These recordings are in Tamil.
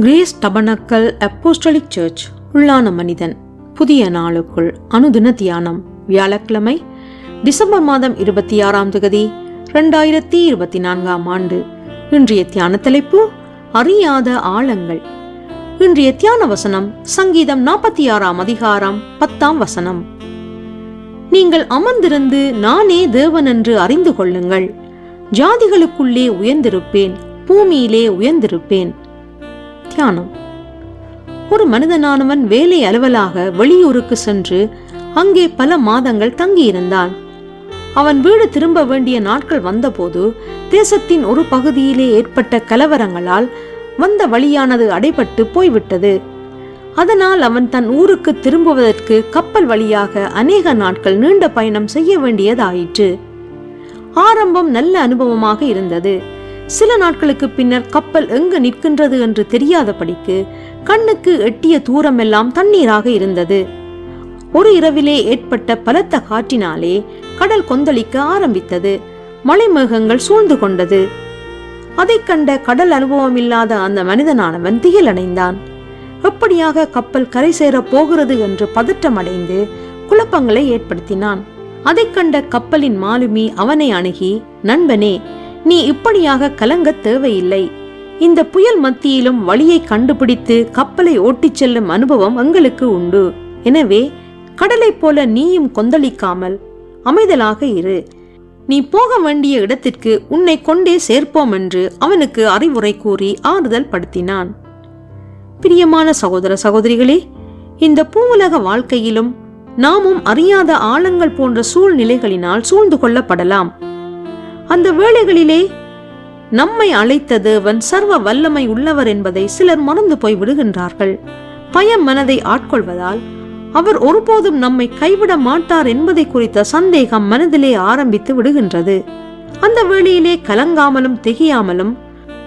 கிரேஸ் டபனக்கல் அப்போஸ்டலிக் சர்ச் உள்ளான மனிதன். புதிய நாளுக்குள் அனுதின தியானம் வியாழக்கிழமை டிசம்பர் மாதம் இருபத்தி ஆறாம் தொகுதி ரெண்டாயிரத்தி இருபத்தி நான்காம் ஆண்டு. இன்றைய தியான தலைப்பு அறியாத ஆழங்கள். இன்றைய தியான வசனம் சங்கீதம் நாற்பத்தி ஆறாம் அதிகாரம் பத்தாம் வசனம். நீங்கள் அமர்ந்திருந்து நானே தேவன் என்று அறிந்து கொள்ளுங்கள். ஜாதிகளுக்குள்ளே உயர்ந்திருப்பேன் பூமியிலே உயர்ந்திருப்பேன். தியானம். ஒரு மனிதனானவன் வேலை அலுவலாக வெளியூருக்கு சென்று அங்கே பல மாதங்கள் தங்கியிருந்தான். அவன் வீடு திரும்ப வேண்டிய நாட்கள் வந்தபோது தேசத்தின் ஒரு பகுதியிலே ஏற்பட்ட கலவரங்களால் வந்த வழியானது அடைபட்டு போய்விட்டது. அதனால் அவன் தன் ஊருக்கு திரும்புவதற்கு கப்பல் வழியாக அநேக நாட்கள் நீண்ட பயணம் செய்ய வேண்டியதாயிற்று. ஆரம்பம் நல்ல அனுபவமாக இருந்தது. சில நாட்களுக்கு பின்னர் கப்பல் எங்கு நிற்கின்றது என்று தெரியாதபடிக்கு கண்ணுக்கு எட்டிய தூரமெல்லாம் தண்ணீராக இருந்தது. ஒரு இரவிலே ஏற்பட்ட பலத்த காற்றினாலே கடல் கொந்தளிக்க ஆரம்பித்தது. மலை மேகங்கள் சூழ்ந்து கொண்டது. அதைக் கண்ட கடல் அனுபவம் இல்லாத அந்த மனிதனானவன் திகிலடைந்தான். எப்படியாக கப்பல் கரை சேரப் போகிறது என்று பதற்றமடைந்து குழப்பங்களை ஏற்படுத்தினான். அதைக் கண்ட கப்பலின் மாலுமி அவனை அணுகி நண்பனே நீ இப்படியாக கலங்கத் தேவையில்லை. இந்த புயல் மத்தியிலும் வழியை கண்டுபிடித்து கப்பலை ஓட்டிச் செல்லும் அனுபவம் எங்களுக்கு உண்டு. எனவே கடலைப் போல நீயும் கொந்தளிக்காமல் அமைதலாக இரு. நீ போக வேண்டிய இடத்திற்கு உன்னை கொண்டே சேர்ப்போம் என்று அவனுக்கு அறிவுரை கூறி ஆறுதல் படுத்தினான். பிரியமான சகோதர சகோதரிகளே இந்த பூவுலக வாழ்க்கையிலும் நாமும் அறியாத ஆழங்கள் போன்ற சூழ்நிலைகளினால் சூழ்ந்து கொள்ளப்படலாம். அந்த வேளைகளிலே நம்மை அழைத்த தேவன் சர்வ வல்லமை உள்ளவர் என்பதை சிலர் மறந்து போய் விடுகின்றார்கள். பயம் மனதை ஆட்கொள்வதால் அவர் ஒருபோதும் நம்மை கைவிட மாட்டார் என்பதை குறித்த சந்தேகம் மனதிலே ஆரம்பித்து விடுகின்றது. அந்த வேளையிலே கலங்காமலும் திகையாமலும்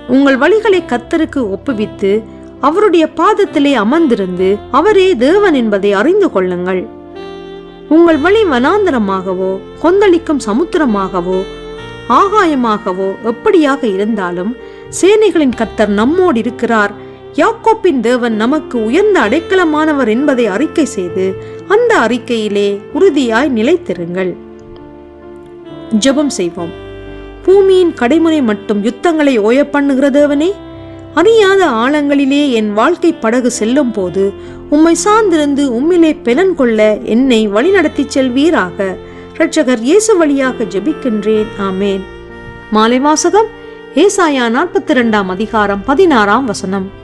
உங்கள் வழிகளை கத்தருக்கு ஒப்புவித்து அவருடைய பாதத்திலே அமர்ந்திருந்து அவரே தேவன் என்பதை அறிந்து கொள்ளுங்கள். உங்கள் வழி வனாந்தரமாகவோ கொந்தளிக்கும் சமுத்திரமாகவோ ஆகாயமாகவோ எப்படியாக இருந்தாலும் சேனைகளின் கத்தர் நம்மோடு இருக்கிறார். யாக்கோப்பின் தேவன் நமக்கு உயர்ந்த அடைக்கலமானவர் என்பதை அறிக்கை செய்து அந்த அறிக்கையிலே உறுதியாய் நிலைத்திருங்கள். ஜெபம் செய்வோம். பூமியின் கடைமுறை மட்டும் யுத்தங்களை ஓய பண்ணுகிற தேவனே அறியாத ஆழங்களிலே என் வாழ்க்கை படகு செல்லும் போது உம்மை சார்ந்திருந்து உம்மிலே பெலன் கொள்ள என்னை வழிநடத்தி செல்வீராக. ரட்சகர் இயேசு வழியாக ஜெபிக்கின்றேன். ஆமேன். மாலை வாசகம் ஏசாயா நாற்பத்தி இரண்டாம் அதிகாரம் பதினாறாம் வசனம்.